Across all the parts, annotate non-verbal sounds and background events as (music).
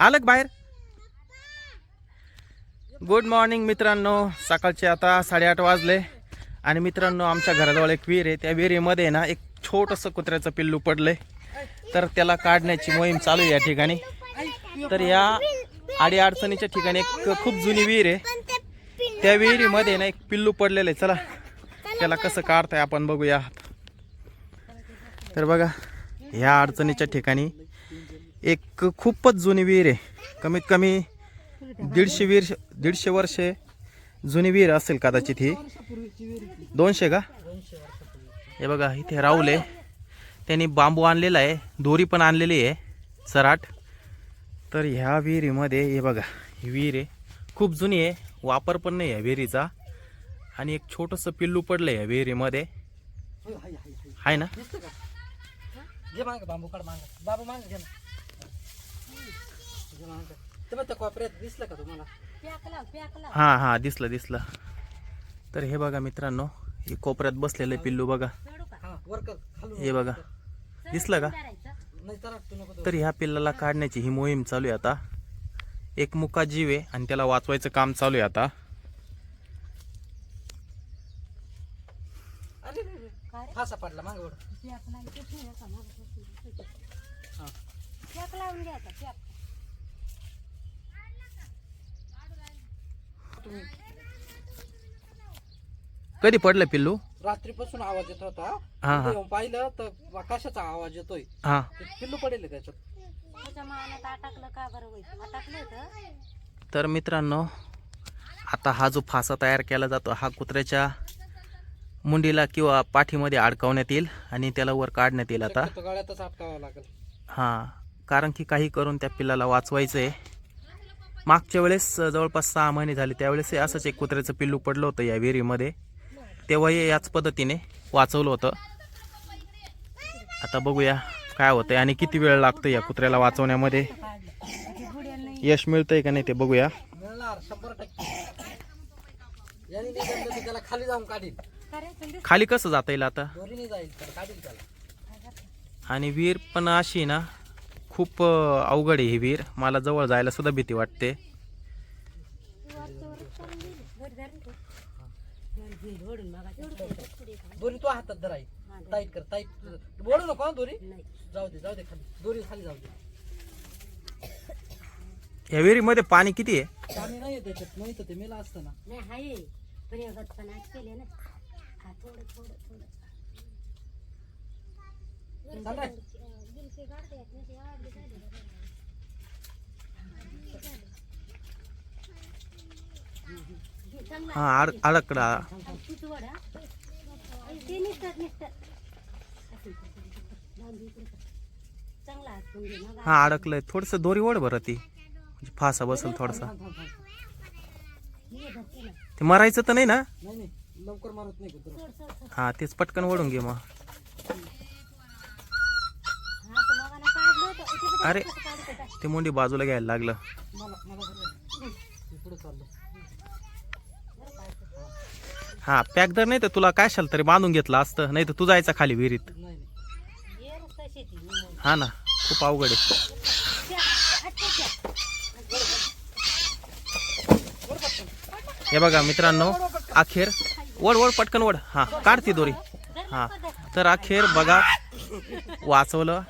आलं का बाहेर? गुड मॉर्निंग मित्रांनो. सकाळचे आता साडेआठ वाजले. आणि मित्रांनो आमच्या घराजवळ एक विहीर आहे. त्या विहिरीमध्ये ना एक छोटंसं कुत्र्याचं पिल्लू पडलंय. तर त्याला काढण्याची मोहीम चालू आहे या ठिकाणी. तर या आडी अडचणीच्या ठिकाणी एक खूप जुनी विहीर आहे. त्या विहिरीमध्ये ना एक पिल्लू पडलेलं आहे. चला त्याला कसं काढताय आपण बघूया. तर बघा ह्या अडचणीच्या ठिकाणी एक खूपच जुनी विहीर आहे. कमीत कमी दीडशे वीर दीडशे वर्षे जुनी विहीर असेल कदाचित ही. दोनशे का? हे बघा इथे राहुल आहे. त्यांनी बांबू आणलेला आहे दोरी पण आणलेली आहे सराट. तर ह्या विहिरीमध्ये हे बघा ही विहीर आहे. खूप जुनी आहे वापर पण नाही आहे विहिरीचा. आणि एक छोटंसं पिल्लू पडलं आहे विहिरीमध्ये. आहे ना? बांबू काढ बाबू मांग त्या कोपऱ्यात दिसलं का तुम्हाला? हां हां दिसलं दिसलं. तर हे बघा मित्रांनो हे कोपऱ्यात बसलेलं आहे पिल्लू बघा. हा हे बघा. दिसलं का? नाही तर तू नको तर ह्या पिल्लाला काढण्याची ही मोहीम चालू आहे आता. एक मुका जीव आहे आणि त्याला वाचवायचं काम चालू आहे आता. पडला माग वर तुम्ही? कधी पडलं पिल्लू? रात्रीपासून आवाज येत होता. हा, हा. येऊन पाहिलं तर कशाचा आवाज येतोय. हां. ते पिल्लू पडेल आहे त्याच्यात त्याच्या मानात अटकलं का बरं होईल? अटकलं होतं तर मित्रांनो आता हा जो फासा तयार केला जातो हा कुत्र्याच्या मुंडीला किंवा पाठीमध्ये अडकवण्यात येईल आणि त्याला वर काढण्यात येईल आता. शक्यतो गळ्यातच अटकावं लागेल. हां कारण की काही करून त्या पिल्लाला वाचवायचं आहे मागच्या वेळेस जवळपास सहा महिने झाले. त्यावेळेस हे असंच एक कुत्र्याचं पिल्लू पडलं होतं या विहिरीमध्ये. तेव्हाही याच पद्धतीने वाचवलं होतं. आता बघूया काय होतं आणि किती वेळ लागतो या कुत्र्याला वाचवण्यामध्ये. यश मिळतंय का नाही ते बघूया. खाली जाऊन काढील खाली कसं जाता येईल आता? आणि विहीर पण अशी ना खूप अवघड आहे ही विहीर. मला जवळ जायला सुद्धा भीती वाटते. दोरी तो हातात धराई टाईट कर टाईट. बोलू नको हं दोरी. जाऊ दे जाऊ दे खाली. दोरी खाली जाऊ दे. या विहिरीमध्ये पाणी किती आहे? पाणी नाही त्याच्यात नाही तर ते मेला असतं ना. नाही हाय पण एवढं पण आज केले ना. हा थोडं थोडं थोडं. चाल रे. हा आड अडकडा तूच वडा ते निघतात निघतात चांगला हात पण घे मग हा अडकलंय. थोडस दोरी ओढ बरं ती. म्हणजे फासा बसल थोडासा. ते मरायचं तर नाही ना? लवकर मारत नाही हा तेच पटकन ओढून घे मग. अरे ते मुंडी बाजूला घ्यायला लागलं मला मला धरलं. मी पुढे चाललो हा पॅक दर नाही तर तुला काय शाल तरी बांधून घेतलं असतं नाही तर तू जायचा खाली विहिरीत. हा ना खूप अवघड आहे. हे बघा मित्रांनो अखेर वड वड पटकन वड हा काढ ती दोरी. हा तर अखेर बघा वाचवलं.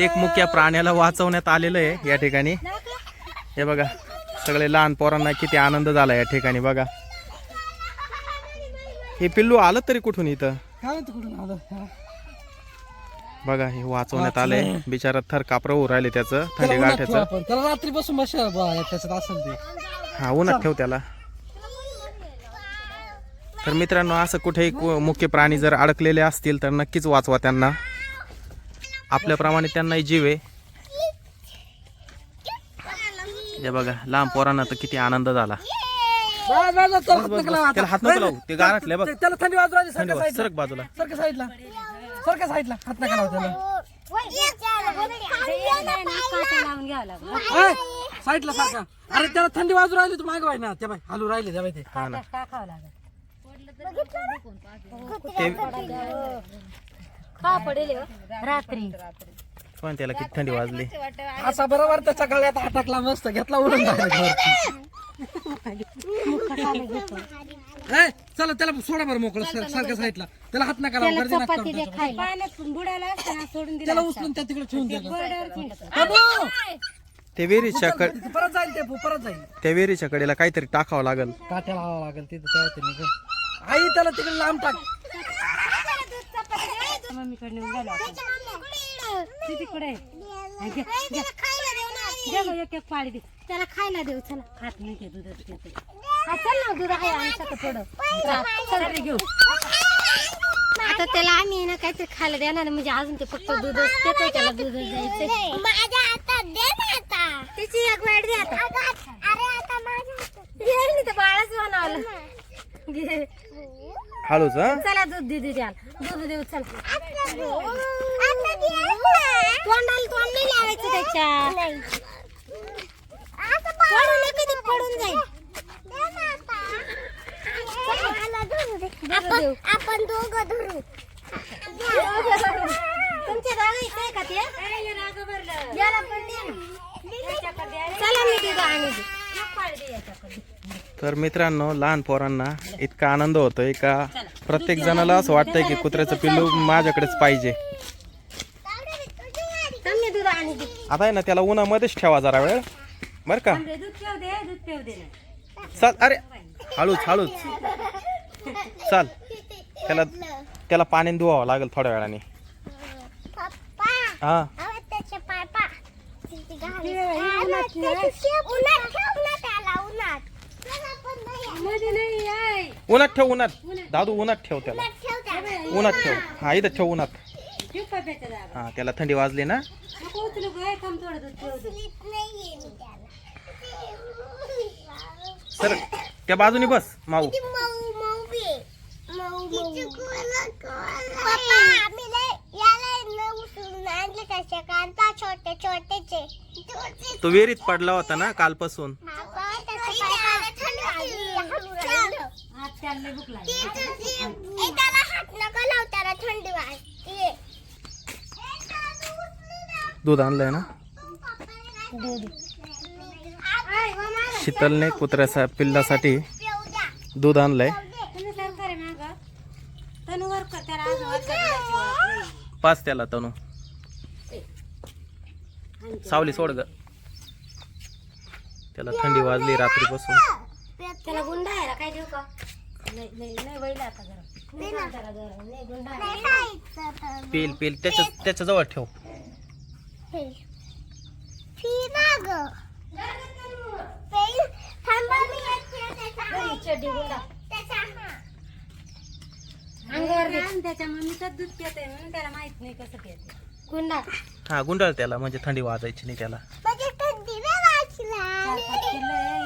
एक मुख्या प्राण्याला वाचवण्यात आलेलं आहे या ठिकाणी. हे बघा सगळे लहान पोरांना किती आनंद झाला या ठिकाणी बघा. हे पिल्लू आलं तरी कुठून इथं? काय म्हणतो कुठून आलं? हा. बघा हे वाचवण्यात आलंय. बिचारा थर कापरं होऊ राहिले त्याचं त्याला थंडी उन्हात ठेवू गाठ्याचं आपण त्याला रात्रीपासून त्याच्यात असेल ते. हा उन्हात ठेव त्याला. तर मित्रांनो असं कुठेही कु- मुख्य प्राणी जर अडकलेले असतील तर नक्कीच वाचवा त्यांना. आपल्याप्रमाणे त्यांनाही जीव आहे. हे बघा लहान पोरांना तर किती आनंद झाला. बस, बस, बस, त्याला हात बस, नका लावू. बस. त्याला हात नको लावू ते बघ. त्याला थंडी वाजू राहिली थंडी साईडला. सरक बाजूला. साईडला. साईडला. हात नका लावू त्याला. ते एक नाही ना, काटा लावून घ्यावं लागलं ए, साईडला सारखा. अरे त्याला थंडी वाजू राहिली तू मागे ना. त्या बाई हलू राहिले त्या बाई ते. हा ना. टाकावं लागलं ते का पडेल हो? रात्री पण त्याला किती थंडी वाजली. असा बरोबर त्याच्या गळ्यात अटकला मस्त. घेतला उडून. (laughs) ए, चला त्याला सोडा बरं मोकळं सर- सारख्या साईडला त्याला हात नका लावू, गर्दी नका करू चपाती दे त्याच्यावर. खायला पाण्यात बुडायला असताना सोडून दिलं त्याला उचलून त्या तिकडे ठेवून द्या. बाबू! ते विहिरीच्या कड तिथे परत जाईल ते परत जाईल त्या विहिरीच्या कडेला काहीतरी टाकावं लागल काट्याला हवा लागेल तिथे तेव्हा ते आई त्याला तिकडे लांब टाक मम्मीकडे नेऊन गेलो आपण. ती तिकडे आहे. घे, घे. घे गं, एक एक पाळी दे. त्याला खायला देऊ चला. खात नाही ते दूध हा चल ना दूध आहे आमच्याकडे थोडं चल, चल रे घेऊ. आता त्याला आम्ही ना काहीतरी खायला देणार म्हणजे अजून ते फक्त दूधच देतोय त्याला दूध द्यायचं माझ्या हातात दे ना आता. तिची एक वाईट दे आता. अरे आता माझ्या हातात घे नाही तर बाळच बनवलं. घे. हळूच हा? चला दूध दे दे द्याल दूध देऊ चल. आता दे. दे. तोंडाला तोंड नाही लावायचं त्याच्या. पडून जाईल. आपण आपण दोघं धरू. तुमच्या रागायचं आहे का ते? याला पण दे. ना. चला मी आणि. तर मित्रांनो लहान पोरांना इतका आनंद होतोय का? प्रत्येक जणाला असं वाटतंय की कुत्र्याचं पिल्लू माझ्याकडेच पाहिजे. आता आहे ना त्याला उन्हामध्येच ठेवा जरा वेळ. बर का? थांब रे, दूध ठेव दे दूध ठेव दे. ना. चाल अरे. हळूच हळूच चाल. त्याला त्याला पाण्याने धुवावं लागेल थोड्या वेळाने. पप्पा हा. अहो, त्याचे पाय पा किती घाण. उन्हात त्याची ठेव. शेप उन्हात ठेव ना त्याला उन्हात. चला, पण नाही. मध्ये नाही आहे. उन्हात ठेव उन्हात. दादू उन्हात ठेव त्याला. उन्हात ठेव हा इथं ठेव उन्हात. ठेव. हा त्याला थंडी वाजली ना? थांब थोडं दूध ठेव दे. उचलीत नाहीये मी त्याला. सर त्या बाजूने बस माऊ. छोटे छोटेचे. तो विहिरीत पडला होता ना कालपासून. भूक लागली. हात नका त्याला थंडी वाजते. दूध आणलंय ना? शीतलने कुत्र्याचा पिल्लासाठी दूध आणलंय. पाच त्याला तनू. सावली सोड ग. त्याला थंडी वाजली रात्रीपासून. त्याला गुंडा आहे काय देऊ का? नाही नाही नाही वैला आता गरम नाही ना त्याला गरम नाही गुंडा आहे. पिल पिल त्याच्या त्याच्याजवळ ठेव. त्याच्या मम्मीचं दूध पित म्हणून त्याला माहीत नाही कसं पित गुंडा. हा गुंडाळ त्याला म्हणजे थंडी वाजायची नाही त्याला. म्हणजे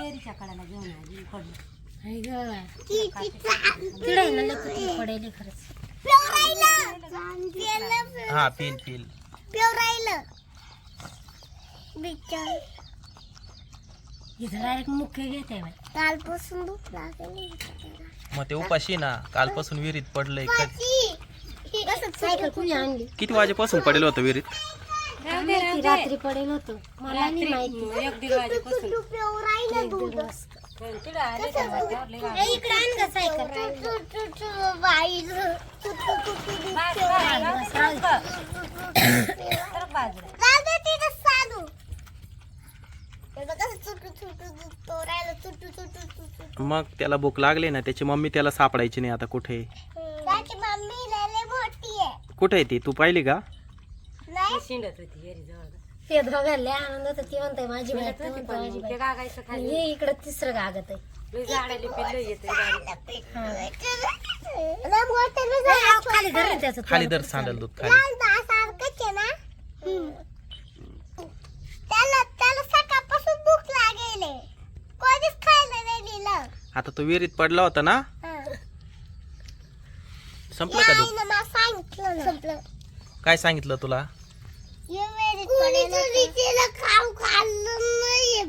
एरीच्या कडाला घेऊन आली पडलं. खरंच. हा पिल पिल इथं डायरेक्ट मुख्य घेत आहे बाई. कालपासून भूक लागली मग ते उपाशी ना कालपासून विहिरीत पडलंय कधी सायकल कुणी आणली? किती वाजेपासून पडेल होतं विहिरीत? ती रात्री पडेल होतं. मला नाही माहिती. एक दीड वाजेपासून. एक दीड वाजता. तिकडं आले त्या वाट्यावर लय गाडी. ए, इकडं आण गं सायकल. सरक बाजूला. (coughs) मग त्याला भूक लागली ना त्याची मम्मी त्याला सापडायची नाही आता कुठे? मम्मी लय मोठी आहे. कुठे आहे ती? तू पाहिली का? नाही. ती शिंडत होती एरी जवळ. ते दोघांना लय आनंद होता. ती म्हणते माझी बाई ती म्हणते माझी बाई. हे इकडं तिसरं गागत आहे. खाली धर रे त्याचं खाली तोंड. दर सांडल दूध खाली लाल दासारखंच आहे ना त्याला त्याला सकाळपासून भूक लागेल कोणीच खायला नाही दिलं आता तो विहिरीत पडला होता ना. संपलं का संपलं. काय सांगितलं तुला? खाऊ खाल्लं नाहीये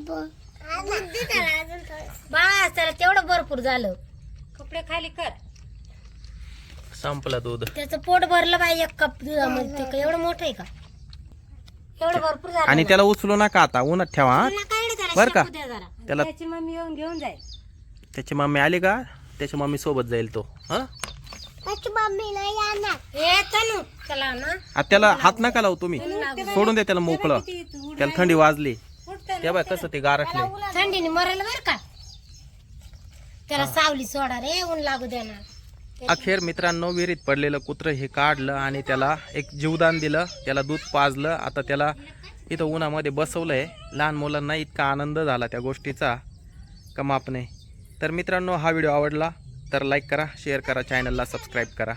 बाळा त्याला तेवढं भरपूर झालं. कपडे खाली कर. संपलं दूध. त्याचं पोट भरलं बाई एक कप दुधामध्ये. ते काय एवढं मोठं आहे का? एवढं भरपूर झालं आणि त्याला उचलू नका आता. उन्हात ठेवा हा. बरं का? त्याला- त्याची मम्मी येऊन घेऊन जाईल. त्याची मम्मी आली का? त्याच्या मम्मी सोबत जाईल तो. हा? त्याची मम्मी नाही येणार. ए तनू. चला ना. आता त्याला हात नका लावू तुम्ही. सोडून द्या त्याला मोकळं. त्याला थंडी वाजली. ते बाय कसं ते गारठले. थंडीने मरेल बर का? त्याला सावली सोडा रे ऊन लागू देणार अखेर मित्रांनो विहिरीत पडलेलं कुत्रं हे काढलं आणि त्याला एक जीवदान दिलं. त्याला दूध पाजलं. आता त्याला इथं उन्हामध्ये बसवलंय. लहान मुलांना इतका आनंद झाला त्या गोष्टीचा. का माप नाही तर मित्रांनो हा व्हिडिओ आवडला तर लाईक करा शेअर करा चॅनलला सबस्क्राईब करा.